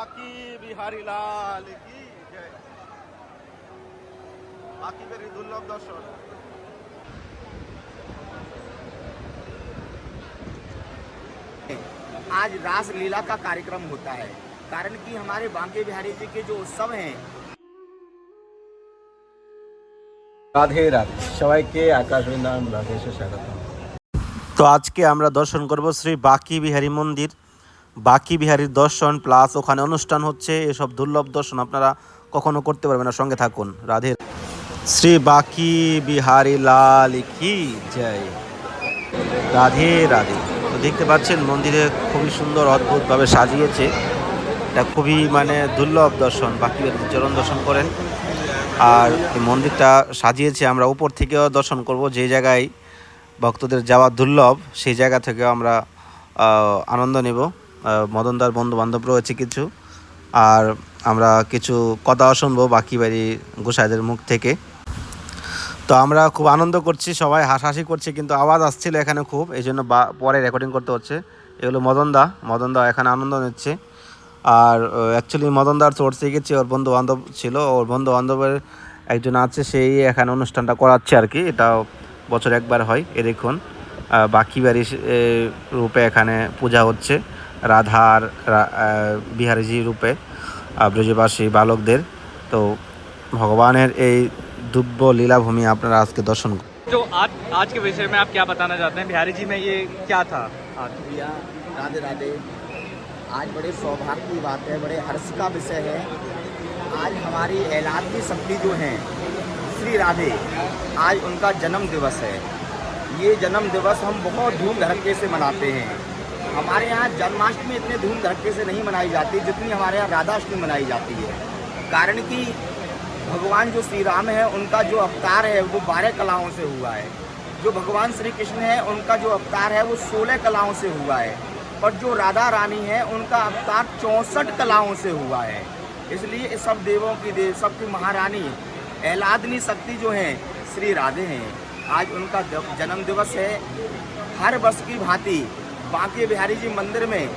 बाकी बिहारी लाल की जय बाकी मेरी दुर्लभ दर्शन आज रास लीला का कार्यक्रम होता है कारण कि हमारे बांके बिहारी जी के जो उत्सव हैं রাধে রাধে সবাইকে আকাশবাণী নাম রাধেশে স্বাগত তো আজকে আমরা দর্শন করব শ্রী বাকি বিহারী মন্দির বাকি বিহারীর দর্শন প্লাস ওখানে অনুষ্ঠান হচ্ছে, এসব দুর্লভ দর্শন আপনারা কখনো করতে পারবেন না। সঙ্গে থাকুন। রাধে। শ্রী বাকি বিহারী লাল কি জয়। রাধে রাধে। তো দেখতে পাচ্ছেন, মন্দিরে খুবই সুন্দর, অদ্ভুতভাবে সাজিয়েছে। এটা খুবই মানে দুর্লভ দর্শন। বাকি চরণ দর্শন করেন। আর মন্দিরটা সাজিয়েছে, আমরা উপর থেকেও দর্শন করব। যে জায়গায় ভক্তদের যাওয়া দুর্লভ, সেই জায়গা থেকে আমরা আনন্দ নেব। মদনদার বন্ধু বান্ধব রয়েছে কিছু। আর আমরা কিছু কথাও শুনব বাকি বাড়ি গোসাইদের মুখ থেকে। তো আমরা খুব আনন্দ করছি, সবাই হাসাহাসি করছি, কিন্তু আওয়াজ আসছিল এখানে খুব, এই জন্য পরে রেকর্ডিং করতে হচ্ছে। এগুলো মদনদা মদনদা এখানে আনন্দ নিচ্ছে। আর অ্যাকচুয়ালি মদনদার সোর্সে গেছে, ওর বন্ধু বান্ধব ছিল, ওর বন্ধু বান্ধবের একজন আছে, সেই এখানে অনুষ্ঠানটা করাচ্ছে আর কি এটা বছর একবার হয়, এ দেখুন। বাকি বাড়ি রূপে এখানে পূজা হচ্ছে। রাধার রা- আহ, বিহারীজি রূপে আহ, ব্রজবাসী বালকদের তো ভগবানের এই দুব্য লীলাভূমি আপনারা আজকে দর্শন করুন। जो आज आज के विषय में आप क्या बताना चाहते हैं बिहारी जी में ये क्या था आज भैया राधे राधे आज बड़े सौभाग्य की बात है बड़े हर्ष का विषय है आज हमारी ऐलान की शक्ति जो हैं श्री राधे आज उनका जन्म दिवस है ये जन्म दिवस हम बहुत धूम धड़के से मनाते हैं हमारे यहाँ जन्माष्टमी इतने धूम धड़के से नहीं मनाई जाती जितनी हमारे यहाँ राधाष्टमी मनाई जाती है। कारण कि भगवान जो श्री राम है, उनका जो अवतार है, वो बारह कलाओं से हुआ है। जो भगवान श्री कृष्ण है, उनका जो अवतार है, वो सोलह कलाओं से हुआ है। और जो राधा रानी है, उनका अवतार चौंसठ कलाओं से हुआ है। इसलिए इस सब देवों की देव सबकी महारानी एलादनी शक्ति जो है, श्री राधे हैं। आज उनका जन्म दिवस है। हर वर्ष की भांति बांके बिहारी जी मंदिर में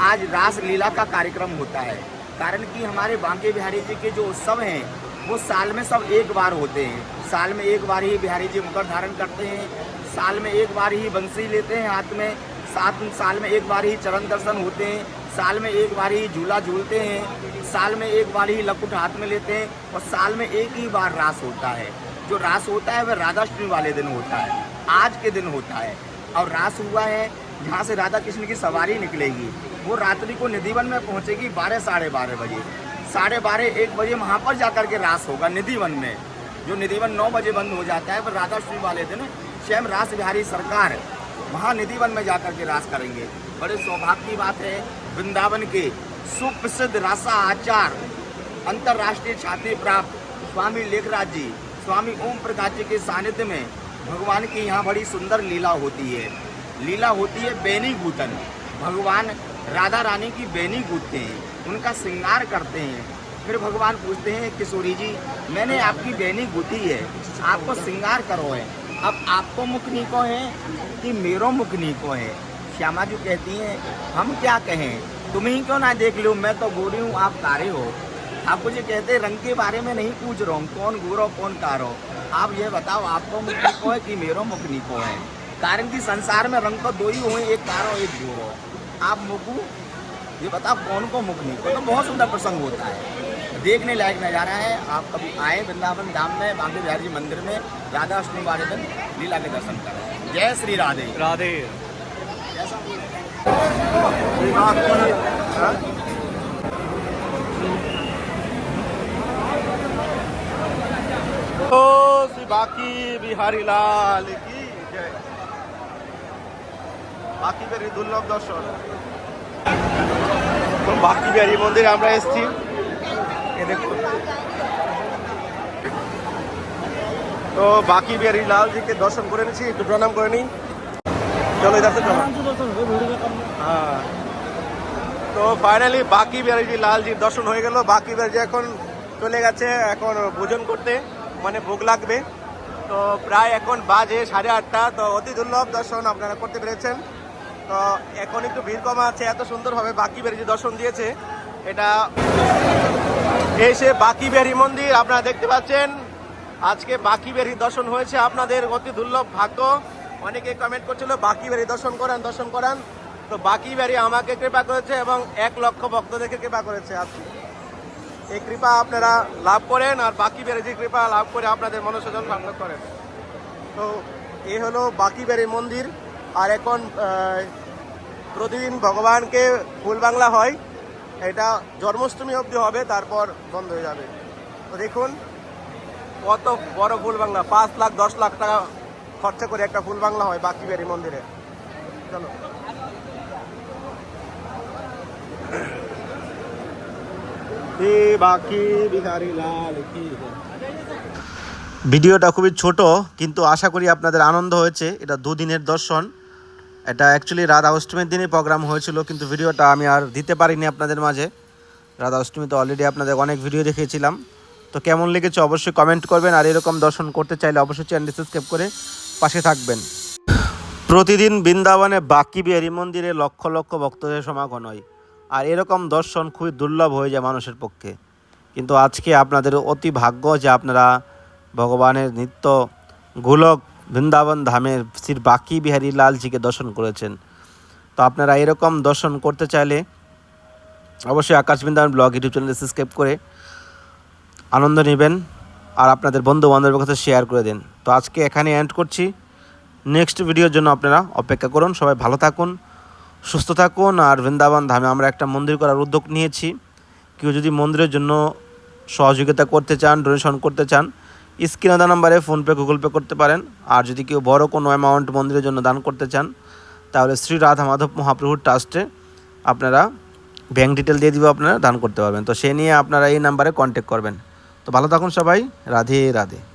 आज रास लीला का कार्यक्रम होता है। कारण कि हमारे बांके बिहारी जी के जो उत्सव हैं, वो साल में सब एक बार होते हैं। साल में एक बार ही बिहारी जी मुकुट धारण करते हैं। साल में एक बार ही बंसी लेते हैं हाथ में। सात साल में एक बार ही चरण दर्शन होते हैं। साल में एक बार ही झूला झूलते हैं। साल में एक बार ही लकुट हाथ में लेते हैं और साल में एक ही बार रास होता है। जो रास होता है, वह राधाष्टमी वाले दिन होता है। आज के दिन होता है। और रास हुआ है जहाँ से राधा कृष्ण की सवारी निकलेगी, वो रात्रि को निधिवन में पहुँचेगी बारह, साढ़े बारह बजे। साढ़े बारह, एक बजे वहाँ पर जाकर के रास होगा निधिवन में। जो निधिवन नौ बजे बंद हो जाता है पर राधा श्री वाले दिन स्वयं रास बिहारी सरकार वहाँ निधिवन में जाकर के रास करेंगे। बड़े सौभाग्य की बात है, वृंदावन के सुप्रसिद्ध रासा आचार अंतर्राष्ट्रीय छात्री प्राप्त स्वामी लेखराज जी, स्वामी ओम प्रकाश जी के सानिध्य में भगवान की यहाँ बड़ी सुंदर लीला होती है। लीला होती है बैनी गूतन भगवान राधा रानी की बैनी गूंथते हैं, उनका श्रृंगार करते हैं। फिर भगवान पूछते हैं, किशोरी जी, मैंने आपकी बैनी गूंथी है, आपको श्रृंगार करो है। अब आपको मुखनी को है कि मेरो मुखनी को है? श्यामा जी कहती हैं, हम क्या कहें? तुम ही क्यों ना देख लो, मैं तो गोरी हूँ, आप कारे हो। आप मुझे कहते रंग के बारे में नहीं पूछ रहा हूँ, कौन गोरो, कौन कारो। आप ये बताओ, आपको मुखनी को है कि मेरो मुखनी को है? कारण कि संसार में रंग तो दो ही हुए एक कारो एक गोरो आप मुकू ये बताओ कौन को मुखनी नहीं तो बहुत सुंदर प्रसंग होता है। देखने लायक नज़ारा है। आप कभी आए वृंदावन धाम में बांके बिहार जी मंदिर में राधा अष्टमी वाले दिन लीला के दर्शन करें जय श्री राधे। राधे। ओ श्री बाकी बिहारी लाल। বাকি বেরি দুর্লভ দর্শন। বাকি বেরি মন্দিরে আমরা এসেছি। তো বাকি বিহারি লালজিকে দর্শন করে নিচ্ছি, একটু প্রণাম করে নিই। চলো से চলো। হ্যাঁ। তো ফাইনালি বাকি বিহারি লালজির দর্শন হয়ে গেল। বাকি বিহারি এখন চলে গেছে, এখন ভোজন করতে মানে ভোগ লাগবে। তো প্রায় এখন বাজে সাড়ে আটটা, তো অতি দুর্লভ দর্শন আপনারা করতে পেরেছেন। তো এখন একটু ভিড় কমা আছে, এত সুন্দরভাবে বাকি বেরিয়ে দর্শন দিয়েছে। এটা এসে বাকি বেরি মন্দির, আপনারা দেখতে পাচ্ছেন। আজকে বাকিবেরি দর্শন হয়েছে আপনাদের, অতি দুর্লভ ভাগ্য। অনেকে কমেন্ট করছিল, বাকি বেরি দর্শন করান দর্শন করান। তো বাকি বেরি আমাকে কৃপা করেছে এবং এক লক্ষ ভক্তদেরকে কৃপা করেছে আজকে এই কৃপা আপনারা লাভ করেন আর বাকি যে কৃপা লাভ করে আপনাদের মনসাজন সার্থক করেন। তো এই হলো বাকি বেরি মন্দির। আর এখন প্রতিদিন ভগবানকে ফুল বাংলা হয় এটা জন্মাষ্টমী অবধি হবে তারপর বন্ধ হয়ে যাবে। তো দেখুন কত বড় ফুল বাংলা পাঁচ লাখ দশ লাখ টাকা খরচা করে একটা ফুল বাংলা হয় বাকি বেড়ি মন্দিরে। চলো। বাকি বিহারি লাল কি ভিডিওটা খুবই ছোট কিন্তু আশা করি আপনাদের আনন্দ হয়েছে। এটা দুদিনের দর্শন। এটা অ্যাকচুয়ালি রাধা অষ্টমীর দিনই প্রোগ্রাম হয়েছিল, কিন্তু ভিডিওটা আমি আর দিতে পারিনি আপনাদের মাঝে। রাধা অষ্টমীতে অলরেডি আপনাদের অনেক ভিডিও দেখিয়েছিলাম। তো কেমন লেগেছে অবশ্যই কমেন্ট করবেন, আর এরকম দর্শন করতে চাইলে অবশ্যই চ্যানেলটি সাবস্ক্রাইব করে পাশে থাকবেন। প্রতিদিন বৃন্দাবনে বাকি বিহারী মন্দিরে লক্ষ লক্ষ ভক্তদের সমাগম হয়, আর এরকম দর্শন খুবই দুর্লভ হয়ে যায় মানুষের পক্ষে। কিন্তু আজকে আপনাদের অতি ভাগ্য যে আপনারা ভগবানের নিত্য গোলক বৃন্দাবন ধামের শ্রী বাকি বিহারী লালজিকে দর্শন করেছেন। তো আপনারা এরকম দর্শন করতে চাইলে অবশ্যই Akash Vrindavan blog YouTube channel subscribe করে আনন্দ নেবেন আর আপনাদের বন্ধু বান্ধবের কাছে শেয়ার করে দিন। তো আজকে এখানে এন্ড করছি। নেক্সট ভিডিওর জন্য আপনারা অপেক্ষা করুন। সবাই ভালো থাকুন, সুস্থ থাকুন আর বৃন্দাবন ধামে আমরা একটা মন্দির করার উদ্যোগ নিয়েছি। কেউ যদি মন্দিরের জন্য সহযোগিতা করতে চান ডোনেশন করতে চান স্ক্রিনে দেওয়া নাম্বারে ফোনপে, গুগল পে করতে পারেন। আর যদি কেউ বড় কোনো অ্যামাউন্ট মন্দিরের জন্য দান করতে চান, তাহলে শ্রী রাধা মাধব মহাপ্রভুর ট্রাস্টে আপনারা ব্যাঙ্ক ডিটেল দিয়ে দিব আপনারা দান করতে পারবেন। তো সে নিয়ে আপনারা এই নাম্বারে কন্ট্যাক্ট করবেন। তো ভালো থাকুন সবাই। রাধে রাধে।